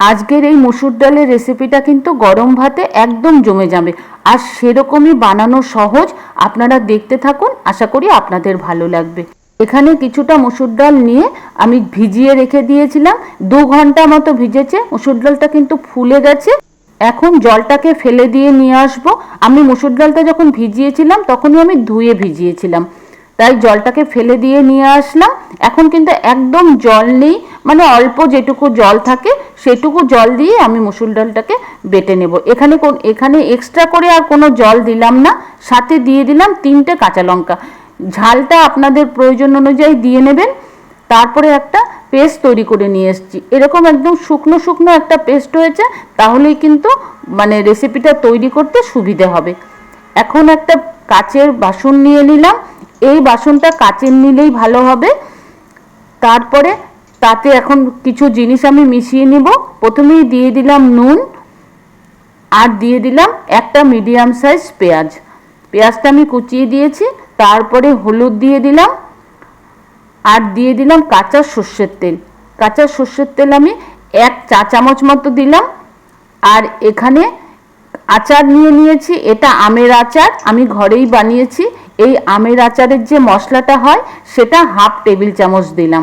আজকের এই মুসুর ডালের রেসিপিটা কিন্তু গরম ভাতে একদম জমে যাবে। আর সেরকমই বানানো সহজ, আপনারা দেখতে থাকুন, আশা করি আপনাদের ভালো লাগবে। এখানে কিছুটা মুসুর ডাল নিয়ে আমি ভিজিয়ে রেখে দিয়েছিলাম। দু ঘণ্টা মতো ভিজেছে, মুসুর ডালটা কিন্তু ফুলে গেছে। এখন জলটাকে ফেলে দিয়ে নিয়ে আসব। আমি মুসুর ডালটা যখন ভিজিয়েছিলাম, তখনই আমি ধুয়ে ভিজিয়েছিলাম। তাই জলটাকে ফেলে দিয়ে নিয়ে আসলাম। এখন কিন্তু একদম জল নেই। মানে অল্প যেটুকু জল থাকে, সেটুকু জল দিয়ে আমি মুসুর ডালটাকে বেটে নেব। এখানে কোন, এখানে এক্সট্রা করে আর কোনো জল দিলাম না, সাথে দিয়ে দিলাম তিনটে কাঁচা লঙ্কা। ঝালটা আপনাদের প্রয়োজন অনুযায়ী দিয়ে নেবেন, তারপরে একটা পেস্ট তৈরি করে নিয়ে এসেছি। এরকম একদম শুকনো শুকনো একটা পেস্ট হয়েছে, তাহলেই কিন্তু মানে রেসিপিটা তৈরি করতে সুবিধে হবে। এখন একটা কাচের বাসন নিয়ে নিলাম। এই বাসনটা কাচের নিলেই ভালো হবে। তারপরে তাতে এখন কিছু জিনিস আমি মিশিয়ে নিব। প্রথমেই দিয়ে দিলাম নুন আর দিয়ে দিলাম একটা মিডিয়াম সাইজ পেঁয়াজ। পেঁয়াজটা আমি কুচিয়ে দিয়েছি, তারপরে হলুদ দিয়ে দিলাম আর দিয়ে দিলাম কাঁচা সর্ষের তেল। কাঁচা সর্ষের তেল আমি এক চা চামচ মতো দিলাম আর এখানে আচার নিয়ে নিয়েছি, এটা আমের আচার। আমি ঘরেই বানিয়েছি, এই আমের আচারের যে মশলাটা হয়, সেটা হাফ টেবিল চামচ দিলাম।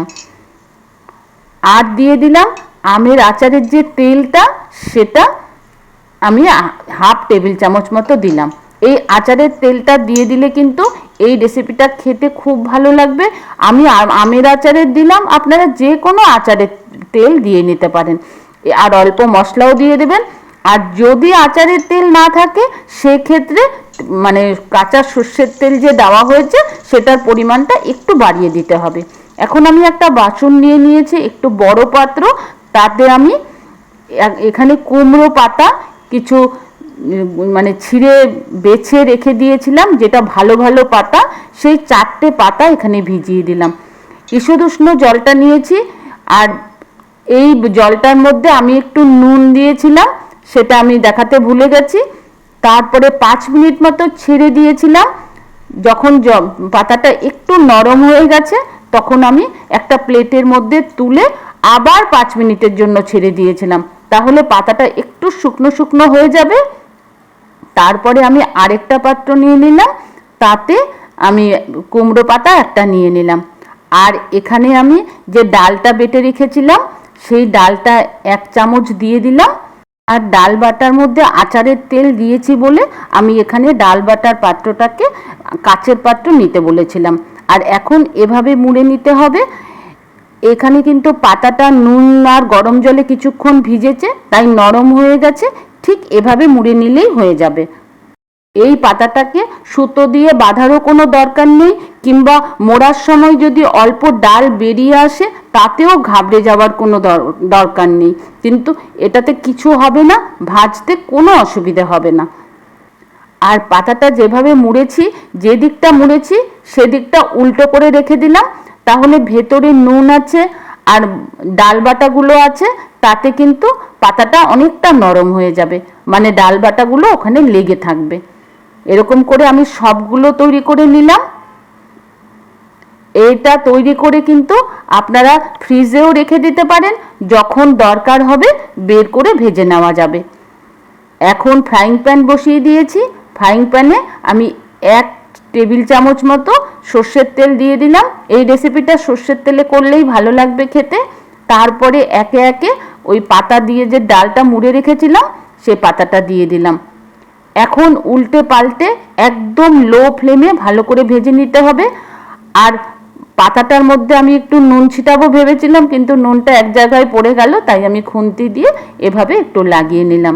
আর দিয়ে দিলাম আমের আচারের যে তেলটা, সেটা আমি হাফ টেবিল চামচ মতো দিলাম। এই আচারের তেলটা দিয়ে দিলে কিন্তু এই রেসিপিটা খেতে খুব ভালো লাগবে। আমি আমের আচারের দিলাম, আপনারা যে কোনো আচারের তেল দিয়ে নিতে পারেন। আর অল্প মশলাও দিয়ে দেবেন। আর যদি আচারের তেল না থাকে, সেক্ষেত্রে মানে কাঁচা সর্ষের তেল যে দেওয়া হয়েছে, সেটার পরিমাণটা একটু বাড়িয়ে দিতে হবে। এখন আমি একটা বাসন নিয়ে নিয়েছি, একটু বড় পাত্র, তাতে আমি এখানে কুমড়ো পাতা, কিছু মানে ছিঁড়ে বেছে রেখে দিয়েছিলাম, যেটা ভালো ভালো পাতা, সেই চারটে পাতা এখানে ভিজিয়ে দিলাম। ঈষদুষ্ণ জলটা নিয়েছি, আর এই জলটার মধ্যে আমি একটু নুন দিয়েছিলাম, সেটা আমি দেখাতে ভুলে গেছি। তারপরে পাঁচ মিনিট মতো ছেড়ে দিয়েছিলাম, যখন পাতাটা একটু নরম হয়ে গেছে তখন আমি একটা প্লেটের মধ্যে তুলে আবার পাঁচ মিনিটের জন্য ছেড়ে দিয়েছিলাম। তাহলে পাতাটা একটু শুকনো শুকনো হয়ে যাবে। তারপরে আমি আরেকটা পাত্র নিয়ে নিলাম। তাতে আমি কুমড়ো পাতা একটা নিয়ে নিলাম। আর এখানে আমি যে ডালটা বেটে রেখেছিলাম, সেই ডালটা এক চামচ দিয়ে দিলাম। আর ডাল বাটার মধ্যে আচারের তেল দিয়েছি বলে আমি এখানে ডাল বাটার পাত্রটাকে কাচের পাত্র নিতে বলেছিলাম। আর এখন এভাবে মুড়ে নিতে হবে। এখানে কিন্তু পাতাটা নুন আর গরম জলে কিছুক্ষণ ভিজেছে, তাই নরম হয়ে গেছে, ঠিক এভাবে মুড়ে নিলেই হয়ে যাবে। এই পাতাটাকে সুতো দিয়ে বাঁধারও কোনো দরকার নেই, কিংবা মোড়ার সময় যদি অল্প ডাল বেরিয়ে আসে, তাতেও ঘাবড়ে যাওয়ার কোনো দর- দরকার নেই। কিন্তু এটাতে কিছু হবে না, ভাজতে কোনো অসুবিধা হবে না। আর পাতাটা যেভাবে মুড়েছি, যে দিকটা মুড়েছি সেদিকটা উল্টো করে রেখে দিলাম। তাহলে ভেতরে নুন আছে আর ডাল বাটাগুলো আছে, তাতে কিন্তু পাতাটা অনেকটা নরম হয়ে যাবে। মানে ডাল বাটাগুলো ওখানে লেগে থাকবে। এরকম করে আমি সবগুলো তৈরি করে নিলাম। এটা তৈরি করে কিন্তু আপনারা ফ্রিজেও রেখে দিতে পারেন। যখন দরকার হবে, বের করে ভেজে নেওয়া যাবে। এখন ফ্রাইং প্যান বসিয়ে দিয়েছি। ফ্রাইং প্যানে আমি এক টেবিল চামচ মতো সর্ষের তেল দিয়ে দিলাম। এই রেসিপিটা সর্ষের তেলে করলেই ভালো লাগবে খেতে। তারপরে একে একে ওই পাতা দিয়ে যে ডালটা মুড়ে রেখেছিলাম সেই পাতাটা দিয়ে দিলাম। এখন উল্টে পাল্টে একদম লো ফ্লেমে ভালো করে ভেজে নিতে হবে। আর পাতাটার মধ্যে আমি একটু নুন ছিটাবো ভেবেছিলাম, কিন্তু নুনটা এক জায়গায় পড়ে গেল, তাই আমি খুন্তি দিয়ে এভাবে একটু লাগিয়ে নিলাম।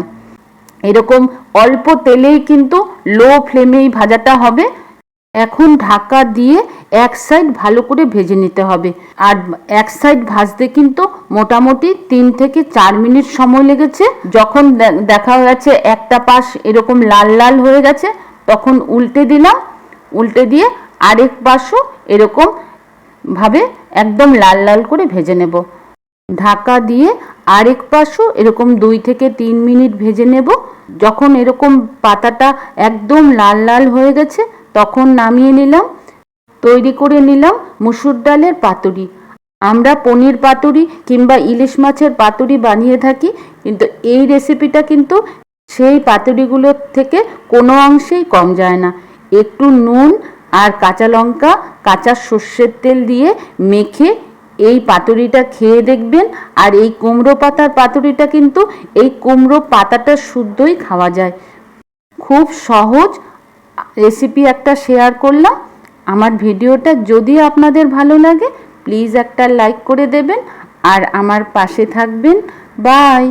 এরকম অল্প তেলেই কিন্তু লো ফ্লেমেই ভাজাটা হবে। এখন ঢাকা দিয়ে এক সাইড ভালো করে ভেজে নিতে হবে। আর এক সাইড ভাজতে কিন্তু মোটামুটি তিন থেকে চার মিনিট সময় লেগেছে। যখন দেখা গেছে একটা পাশ এরকম লাল লাল হয়ে গেছে, তখন উল্টে দিলাম। উল্টে দিয়ে আরেক পাশও এরকম ভাবে একদম লাল লাল করে ভেজে নেব। ঢাকা দিয়ে আরেক পাশও এরকম দুই থেকে তিন মিনিট ভেজে নেব। যখন এরকম পাতাটা একদম লাল লাল হয়ে গেছে, তখন নামিয়ে নিলাম। তৈরি করে নিলাম মুসুর ডালের পাতুরি। আমরা পনির পাতুরি কিংবা ইলিশ মাছের পাতুরি বানিয়ে থাকি, কিন্তু এই রেসিপিটা কিন্তু সেই পাতুরিগুলোর থেকে কোনো অংশেই কম যায় না। একটু নুন আর কাঁচা লঙ্কা, কাঁচা সর্ষের তেল দিয়ে মেখে এই পাতুরিটা খেয়ে দেখবেন আর এই কুমড়ো পাতার পাতুরিটা কিন্তু এই কুমড়ো পাতাটা শুদ্ধই খাওয়া যায়। খুব সহজ রেসিপি একটা শেয়ার করলাম। আমার ভিডিওটা যদি আপনাদের ভালো লাগে প্লিজ একটা লাইক করে দেবেন। আর আমার পাশে থাকবেন। বাই